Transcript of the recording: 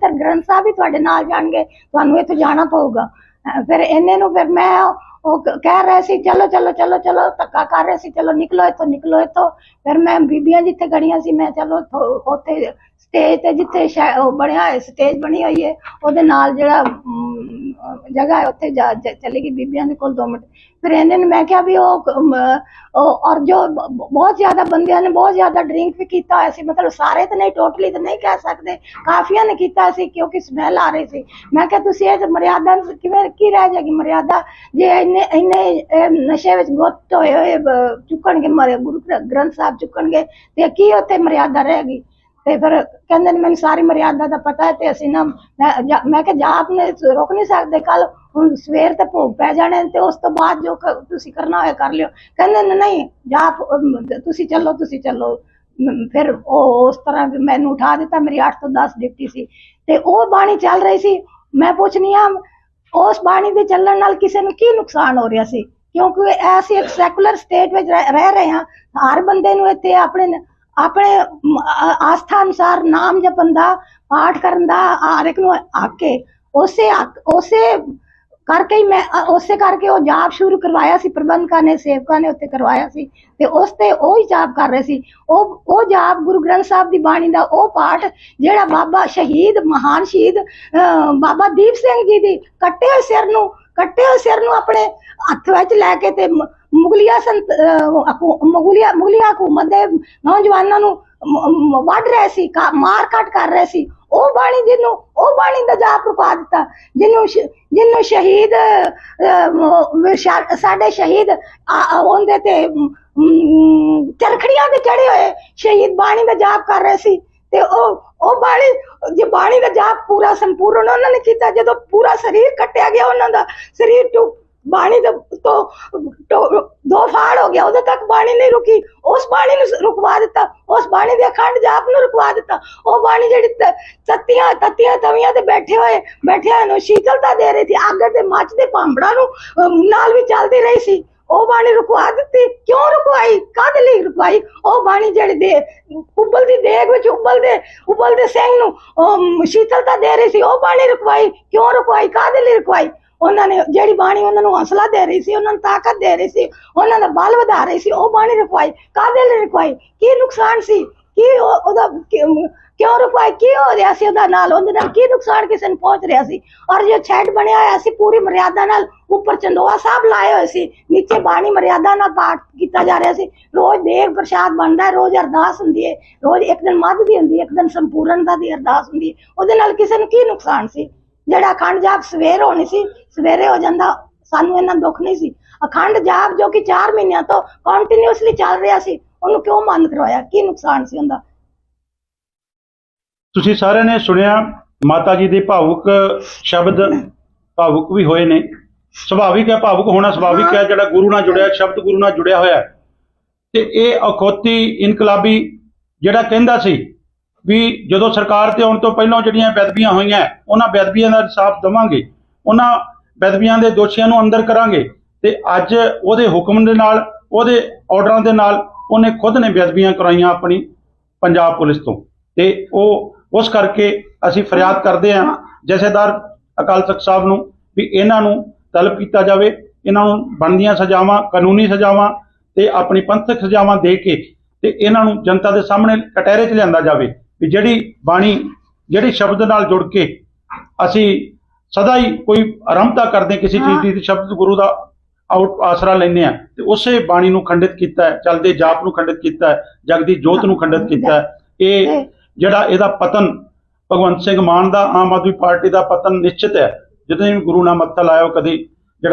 ਫਿਰ ਗ੍ਰੰਥ ਸਾਹਿਬ ਵੀ ਤੁਹਾਡੇ ਨਾਲ ਜਾਣਗੇ ਤੁਹਾਨੂੰ ਇੱਥੇ ਜਾਣਾ ਪਊਗਾ। ਅਹ ਫਿਰ ਇਹਨੇ ਨੂੰ ਫਿਰ ਮੈਂ ਉਹ ਕ- ਕਹਿ ਰਹੇ ਸੀ ਚਲੋ ਚਲੋ ਚਲੋ ਚਲੋ ਧੱਕਾ ਕਰ ਰਹੇ ਸੀ ਚਲੋ ਨਿਕਲੋ ਇੱਥੋਂ ਨਿਕਲੋ ਇੱਥੋਂ। ਫਿਰ ਮੈਂ ਬੀਬੀਆਂ ਜਿੱਥੇ ਖੜੀਆਂ ਸੀ ਮੈਂ ਚਲੋ ਇੱਥੋਂ- ਉੱਥੇ ਸਟੇਜ ਤੇ ਜਿੱਥੇ ਸ਼ਾ- ਉਹ ਬਣਿਆ ਹੋਇਆ ਸਟੇਜ ਬਣੀ ਹੋਈ ਹੈ ਉਹਦੇ ਨਾਲ ਜਿਹੜਾ ਅਮ, ਜਗ੍ਹਾ ਹੈ ਉੱਥੇ ਜਾ ਚ- ਚਲੀ ਗਈ ਬੀਬੀਆਂ ਦੇ ਕੋਲ ਦੋ ਮਿੰਟ। ਫਿਰ ਇਹਨੇ ਨੇ ਮੈਂ ਕਿਹਾ ਵੀ ਉਹ ਅਮ, ਉਹ ਔਰ ਜੋ ਬ- ਬ- ਬਹੁਤ ਜ਼ਿਆਦਾ ਬੰਦਿਆਂ ਨੇ ਬਹੁਤ ਜ਼ਿਆਦਾ ਡਰਿੰਕ ਵੀ ਕੀਤਾ ਹੋਇਆ ਸੀ ਮਤਲਬ ਸਾਰੇ ਤਾਂ ਨਹੀਂ ਟੋਟਲੀ ਤਾਂ ਨਹੀਂ ਕਹਿ ਸਕਦੇ। ਕਾਫੀਆਂ ਨੇ ਕੀਤਾ ਸੀ ਕਿਉਂਕਿ ਸਮੈਲ ਆ ਰਹੀ ਸੀ। ਮੈਂ ਕਿਹਾ ਤੁਸੀਂ ਇਹ ਮਰਿਆਦਾ ਨੂੰ ਕਿਵੇਂ ਕੀ ਰਹਿ ਜਾਏਗੀ ਮਰਿਆਦਾ? ਜੇ ਇੰਨੇ ਇੰਨੇ ਅਹ, ਨਸ਼ੇ ਵਿੱਚ ਗੁੱਤ ਹੋਏ ਹੋਏ ਬ- ਚੁੱਕਣਗੇ ਮਰੇ ਗੁਰੂ ਗ੍ਰ- ਗ੍ਰੰਥ ਸਾਹਿਬ ਚੁੱਕਣਗੇ ਤੇ ਕੀ ਉੱਥੇ ਮਰਿਆਦਾ ਰਹੇਗੀ? ਤੇ ਫਿਰ ਕਹਿੰਦੇ ਨੇ ਮੈਨੂੰ ਸਾਰੀ ਮਰਿਆਦਾ ਦਾ ਪਤਾ ਹੈ ਤੇ ਅਸੀਂ ਨਾ ਮੈਂ ਜਾ- ਮੈਂ ਕਿਹਾ ਜਾਪ ਨੇ ਰੋਕ ਨਹੀਂ ਸਕਦੇ ਕੱਲ ਹੁਣ ਸਵੇਰ ਤੇ ਭੋਗ ਪੈ ਜਾਣੇ ਤੇ ਉਸ ਤੋਂ ਬਾਅਦ ਜੋ ਕ- ਤੁਸੀਂ ਕਰਨਾ ਹੋਇਆ ਕਰ ਲਿਓ। ਕਹਿੰਦੇ ਨੇ ਨਹੀਂ ਜਾਪ ਅਮ, ਤੁਸੀਂ ਚੱਲੋ ਤੁਸੀਂ ਚੱਲੋ। ਮ- ਫਿਰ ਉਹ ਉਸ ਤਰ੍ਹਾਂ ਵੀ ਮੈਨੂੰ ਉਠਾ ਦਿੱਤਾ ਮੇਰੀ 8 ਤੋਂ 10 ਡਿਊਟੀ ਸੀ ਤੇ ਉਹ ਬਾਣੀ ਚੱਲ ਰਹੀ ਸੀ। ਮੈਂ ਪੁੱਛਨੀ ਆ ਉਸ ਬਾਣੀ ਦੇ ਚੱਲਣ ਨਾਲ ਕਿਸੇ ਨੂੰ ਕੀ ਨੁਕਸਾਨ ਹੋ ਰਿਹਾ ਸੀ? ਕਿਉਂਕਿ ਐਸੀ ਇੱਕ ਸੈਕੂਲਰ ਸਟੇਟ ਵਿੱਚ ਰਹਿ ਰਹਿ ਰਹੇ ਹਾਂ ਹਰ ਬੰਦੇ ਨੂੰ ਇੱਥੇ ਆਪਣੇ ਨ- ਆਪਣੇ ਆਸਥਾ ਅਨੁਸਾਰ ਨਾਮ ਜਪਣ ਦਾ ਪਾਠ ਕਰਨ ਦਾ ਹਰ ਨੂੰ ਆਕੇ ਉਸੇ ਉਸੇ ਕਰਕੇ ਹੀ ਮੈਂ ਉਸੇ ਕਰਕੇ ਉਹ ਜਾਪ ਸ਼ੁਰੂ ਕਰਵਾਇਆ ਸੀ। ਪ੍ਰਬੰਧਕਾਂ ਨੇ ਸੇਵਕਾਂ ਨੇ ਉੱਤੇ ਕਰਵਾਇਆ ਸੀ। ਤੇ ਉਸ ਤੇ ਉਹ ਹੀ ਜਾਪ ਕਰ ਰਹੇ ਸੀ। ਉਹ ਉਹ ਜਾਪ ਗੁਰੂ ਗ੍ਰੰਥ ਸਾਹਿਬ ਦੀ ਬਾਣੀ ਦਾ ਉਹ ਪਾਠ ਜਿਹੜਾ ਬਾਬਾ ਸ਼ਹੀਦ ਮਹਾਨ ਸ਼ਹੀਦ ਅਹ, ਬਾਬਾ ਦੀਪ ਸਿੰਘ ਜੀ ਦੀ ਕੱਟੇ ਹੋਏ ਸਿਰ ਨੂੰ ਕੱਟੇ ਹੋਏ ਸਿਰ ਨੂੰ ਆਪਣੇ ਹੱਥ ਵਿੱਚ ਲੈ ਕੇ ਤੇ ਮੁਗਲਿਆ ਸੰਤ ਅਹ, ਹਕੂ- ਹਕੂਮਤ ਦੇ ਨੌਜਵਾਨਾਂ ਨੂੰ ਵੱਢ ਰਹੇ ਸੀ ਮਾਰ ਕੱਟ ਕਰ ਰਹੇ ਸੀ। ਉਹ ਬਾਣੀ ਜਿਹਨੂੰ ਉਹ ਬਾਣੀ ਦਾ ਜਾਪ ਰੁਕਾ ਦਿੱਤਾ ਜਿਹਨੂੰ ਜਿਹਨੂੰ ਸ਼ਹੀਦ ਸਾਡੇ ਸ਼ਹੀਦ ਉਹਦੇ ਤੇ ਮ, ਚਰਖੜੀਆਂ ਤੇ ਚੜੇ ਹੋਏ ਸ਼ਹੀਦ ਬਾਣੀ ਦਾ ਜਾਪ ਕਰ ਰਹੇ ਸੀ। ਤੇ ਉਹ ਉਹ ਬਾਣੀ ਜੇ ਬਾਣੀ ਦਾ ਜਾਪ ਪੂਰਾ ਸੰਪੂਰਨ ਉਹਨਾਂ ਨੇ ਕੀਤਾ ਜਦੋਂ ਪੂਰਾ ਸਰੀਰ ਕੱਟਿਆ ਗਿਆ ਉਹਨਾਂ ਦਾ ਸਰੀਰ ਟੂ ਬਾਣੀ ਦਾ ਤੋਂ ਦੋ ਫਾੜ ਹੋ ਗਿਆ ਉਦੋਂ ਤੱਕ ਬਾਣੀ ਨਹੀਂ ਰੁਕੀ। ਉਸ ਬਾਣੀ ਨੂੰ ਰੁਕਵਾ ਦਿੱਤਾ। ਉਸ ਬਾਣੀ ਦੇ ਅਖੰਡ ਜਾਪ ਨੂੰ ਰੁਕਵਾ ਦਿੱਤਾ। ਉਹ ਬਾਣੀ ਜਿਹੜੀ ਤੱਤੀਆਂ ਤੱਤੀਆਂ ਤਵੀਆਂ ਤੇ ਬੈਠੇ ਹੋਏ ਬੈਠਿਆਂ ਨੂੰ ਸ਼ੀਤਲਤਾ ਦੇ ਰਹੀ ਸੀ। ਅੱਗ ਦੇ ਮੱਚ ਦੇ ਭਾਂਬੜਾਂ ਨੂੰ ਨਾਲ ਵੀ ਚੱਲਦੀ ਰਹੀ ਸੀ। ਉਹ ਬਾਣੀ ਰੁਕਵਾ ਦਿੱਤੀ। ਕਿਉਂ ਰੁਕਵਾਈ? ਕਾਹਦੇ ਲਈ ਰੁਕਵਾਈ? ਉਹ ਬਾਣੀ ਜਿਹੜੀ ਦੇ, ਉਬਲਦੀ ਦੇਗ ਵਿੱਚ ਉਬਲਦੇ ਉਬਲਦੇ ਸਿੰਘ ਨੂੰ, ਉਹ ਸ਼ੀਤਲਤਾ ਦੇ ਰਹੀ ਸੀ। ਉਹ ਬਾਣੀ ਰੁਕਵਾਈ। ਕਿਉਂ ਰੁਕਵਾਈ? ਕਾਹਦੇ ਲਈ ਰੁਕਵਾਈ? ਉਹਨਾਂ ਨੇ ਜਿਹੜੀ ਬਾਣੀ ਉਹਨਾਂ ਨੂੰ ਹੌਸਲਾ ਦੇ ਰਹੀ ਸੀ, ਉਹਨਾਂ ਨੂੰ ਤਾਕਤ ਦੇ ਰਹੀ ਸੀ, ਉਹਨਾਂ ਦਾ ਬਲ ਵਧਾ ਰਹੀ ਸੀ, ਉਹ ਬਾਣੀ ਰੁਕਵਾਈ ਕਾਹਦੇ ਲਈ ਰੁਕਵਾਈ ਕੀ ਨੁਕਸਾਨ ਸੀ? ਕੀ ਉਹਦਾ ਕਿਉਂ ਰੁਕਵਾਈ ਕੀ ਹੋ ਰਿਹਾ ਸੀ ਉਹਦਾ ਨਾਲ? ਉਹਦੇ ਨਾਲ ਕੀ ਨੁਕਸਾਨ ਕਿਸੇ ਨੂੰ ਪਹੁੰਚ ਰਿਹਾ ਸੀ? ਔਰ ਜੋ ਛੱਡ ਬਣਿਆ ਹੋਇਆ ਸੀ, ਪੂਰੀ ਮਰਿਆਦਾ ਨਾਲ ਉੱਪਰ ਚੰਦੋਆ ਸਾਹਿਬ ਲਾਏ ਹੋਏ ਸੀ, ਨੀਚੇ ਬਾਣੀ ਮਰਿਆਦਾ ਨਾਲ ਪਾਠ ਕੀਤਾ ਜਾ ਰਿਹਾ ਸੀ। ਰੋਜ਼ ਦੇਗ ਪ੍ਰਸ਼ਾਦ ਬਣਦਾ ਰੋਜ਼ ਅਰਦਾਸ ਹੁੰਦੀ ਹੈ। ਰੋਜ਼ ਇੱਕ ਦਿਨ ਮੱਧ ਦੀ ਹੁੰਦੀ ਹੈ, ਇੱਕ ਦਿਨ ਸੰਪੂਰਨਤਾ ਦੀ ਅਰਦਾਸ ਹੁੰਦੀ ਹੈ। ਉਹਦੇ ਨਾਲ ਕਿਸੇ ਨੂੰ ਕੀ ਨੁਕਸਾਨ ਸੀ? ਜਿਹੜਾ ਅਖੰਡ ਜਾਪ ਸਵੇਰ ਹੋਣੀ ਸੀ, ਸਵੇਰੇ ਹੋ ਜਾਂਦਾ, ਸਾਨੂੰ ਇਹਨਾਂ ਦੁੱਖ ਨਹੀਂ ਸੀ। ਅਖੰਡ ਜਾਪ ਜੋ ਕਿ 4 ਮਹੀਨਿਆਂ ਤੋਂ ਕੰਟੀਨਿਊਸਲੀ ਚੱਲ ਰਿਹਾ ਸੀ, ਉਹਨੂੰ ਕਿਉਂ ਬੰਦ ਕਰਵਾਇਆ? ਕੀ ਨੁਕਸਾਨ ਸੀ ਉਹਦਾ? ਤੁਸੀਂ ਸਾਰਿਆਂ ਨੇ ਸੁਣਿਆ, ਮਾਤਾ ਜੀ ਦੇ ਭਾਵੁਕ ਸ਼ਬਦ ਭਾਵੁਕ ਵੀ ਹੋਏ ਨੇ। ਸੁਭਾਵਿਕ ਹੈ, ਭਾਵੁਕ ਹੋਣਾ ਸੁਭਾਵਿਕ ਹੈ, ਜਿਹੜਾ ਗੁਰੂ ਨਾਲ ਜੁੜਿਆ, ਸ਼ਬਦ ਗੁਰੂ ਨਾਲ ਜੁੜਿਆ ਹੋਇਆ ਤੇ ਇਹ ਅਖੌਤੀ ਇਨਕਲਾਬੀ ਜਿਹੜਾ ਕਹਿੰਦਾ ਸੀ ਵੀ ਜਦੋਂ ਸਰਕਾਰ ਤੇ ਆਉਣ ਤੋਂ ਪਹਿਲਾਂ ਜਿਹੜੀਆਂ ਬੇਦਬੀਆਂ ਹੋਈਆਂ, ਉਹਨਾਂ ਬੇਦਬੀਆਂ ਦਾ ਇਨਸਾਫ ਦੇਵਾਂਗੇ, ਉਹਨਾਂ ਬੇਦਬੀਆਂ ਦੇ ਦੋਸ਼ੀਆਂ ਨੂੰ ਅੰਦਰ ਕਰਾਂਗੇ ਤੇ ਅੱਜ ਉਹਦੇ ਹੁਕਮ ਦੇ ਨਾਲ, ਉਹਦੇ ਆਰਡਰਾਂ ਦੇ ਨਾਲ ਉਹਨੇ ਖੁਦ ਨੇ ਬੇਦਬੀਆਂ ਕਰਾਈਆਂ ਆਪਣੀ ਪੰਜਾਬ ਪੁਲਿਸ ਤੋਂ। ਤੇ ਉਹ, ਉਸ ਕਰਕੇ ਅਸੀਂ ਫਰਿਆਦ ਕਰਦੇ ਹਾਂ ਜਥੇਦਾਰ ਅਕਾਲ ਤਖਤ ਸਾਹਿਬ ਨੂੰ ਵੀ ਇਹਨਾਂ ਨੂੰ ਤਲਬ ਕੀਤਾ ਜਾਵੇ, ਇਹਨਾਂ ਨੂੰ ਬਣਦੀਆਂ ਸਜ਼ਾਵਾਂ, ਕਾਨੂੰਨੀ ਸਜ਼ਾਵਾਂ ਤੇ ਆਪਣੀ ਪੰਥਕ ਸਜ਼ਾਵਾਂ ਦੇ ਕੇ ਤੇ ਇਹਨਾਂ ਨੂੰ ਜਨਤਾ ਦੇ ਸਾਹਮਣੇ ਕਟਹਿਰੇ 'ਚ ਲਿਆਂਦਾ ਜਾਵੇ। ਵੀ ਜਿਹੜੀ ਬਾਣੀ ਜਿਹੜੀ ਸ਼ਬਦ ਨਾਲ ਜੁੜ ਕੇ ਅਸੀਂ ਸਦਾ ਹੀ ਕੋਈ ਆਰੰਭਤਾ ਕਰਦੇ ਕਿਸੇ ਚੀਜ਼ ਦੀ ਤੇ ਸ਼ਬਦ ਗੁਰੂ ਦਾ ਆਊਟ ਆਸਰਾ ਲੈਂਦੇ ਆ ਤੇ ਉਸੇ ਬਾਣੀ ਨੂੰ ਖੰਡਿਤ ਕੀਤਾ ਹੈ ਚਲਦੇ ਜਾਪ ਨੂੰ ਖੰਡਿਤ ਕੀਤਾ ਹੈ ਜਗਦੀ ਜੋਤ ਨੂੰ ਖੰਡਿਤ ਕੀਤਾ ਹੈ। ਇਹ ਜਿਹੜਾ ਇਹਦਾ ਪਤਨ ਭਗਵੰਤ ਸਿੰਘ ਮਾਨ ਦਾ ਆਮ ਆਦਮੀ ਪਾਰਟੀ ਦਾ ਪਤਨ ਨਿਸ਼ਚਿਤ ਹੈ। ਜਦੋਂ ਵੀ ਗੁਰੂ ਨਾਲ ਮੱਥਾ ਲਾਇਆ ਉਹ ਕਦੀ